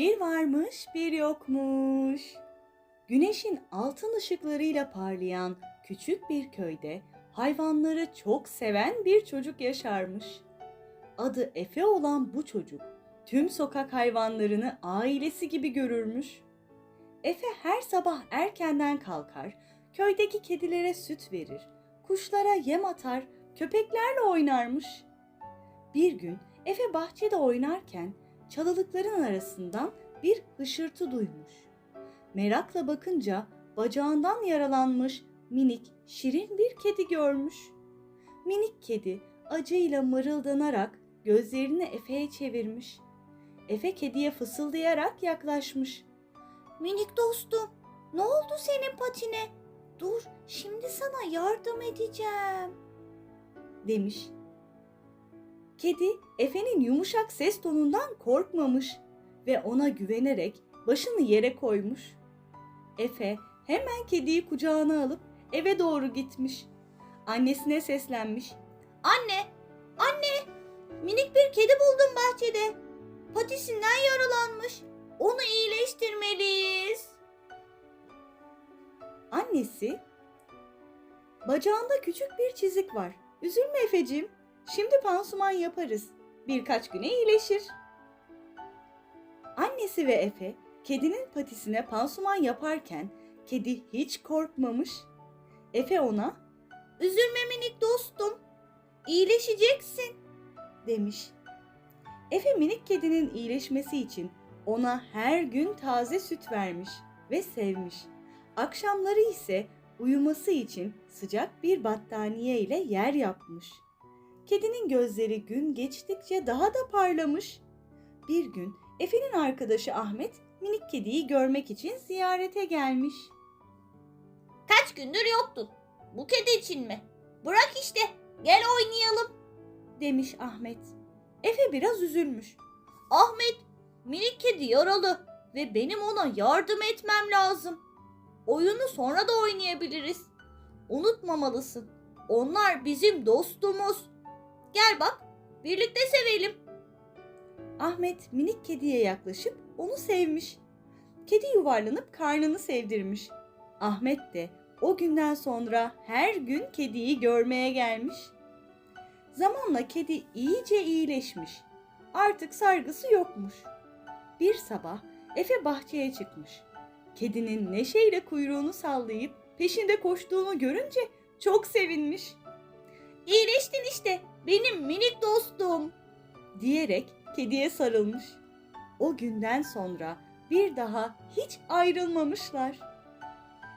Bir varmış bir yokmuş. Güneşin altın ışıklarıyla parlayan küçük bir köyde hayvanları çok seven bir çocuk yaşarmış. Adı Efe olan bu çocuk tüm sokak hayvanlarını ailesi gibi görürmüş. Efe her sabah erkenden kalkar, köydeki kedilere süt verir, kuşlara yem atar, köpeklerle oynarmış. Bir gün Efe bahçede oynarken çalılıkların arasından bir hışırtı duymuş. Merakla bakınca bacağından yaralanmış minik, şirin bir kedi görmüş. Minik kedi acıyla mırıldanarak gözlerini Efe'ye çevirmiş. Efe kediye fısıldayarak yaklaşmış. Minik dostum, ne oldu senin patine? Dur, şimdi sana yardım edeceğim. Demiş. Kedi Efe'nin yumuşak ses tonundan korkmamış ve ona güvenerek başını yere koymuş. Efe hemen kediyi kucağına alıp eve doğru gitmiş. Annesine seslenmiş. Anne, anne, minik bir kedi buldum bahçede. Patisinden yaralanmış. Onu iyileştirmeliyiz. Annesi, bacağında küçük bir çizik var. Üzülme Efeciğim, şimdi pansuman yaparız. Birkaç güne iyileşir. Annesi ve Efe kedinin patisine pansuman yaparken kedi hiç korkmamış. Efe ona "Üzülme minik dostum. iyileşeceksin." demiş. Efe minik kedinin iyileşmesi için ona her gün taze süt vermiş ve sevmiş. Akşamları ise uyuması için sıcak bir battaniye ile yer yapmış. Kedinin gözleri gün geçtikçe daha da parlamış. Bir gün Efe'nin arkadaşı Ahmet minik kediyi görmek için ziyarete gelmiş. Kaç gündür yoktun. Bu kedi için mi? Bırak işte. Gel oynayalım. demiş Ahmet. Efe biraz üzülmüş. Ahmet, minik kedi yaralı ve benim ona yardım etmem lazım. Oyunu sonra da oynayabiliriz. Unutmamalısın. Onlar bizim dostumuz. Gel bak, birlikte sevelim. Ahmet minik kediye yaklaşıp onu sevmiş. Kedi yuvarlanıp karnını sevdirmiş. Ahmet de o günden sonra her gün kediyi görmeye gelmiş. Zamanla kedi iyice iyileşmiş. Artık sargısı yokmuş. Bir sabah Efe bahçeye çıkmış. Kedinin neşeyle kuyruğunu sallayıp peşinde koştuğunu görünce çok sevinmiş. İyileştin işte, benim minik dostum. diyerek kediye sarılmış. O günden sonra bir daha hiç ayrılmamışlar.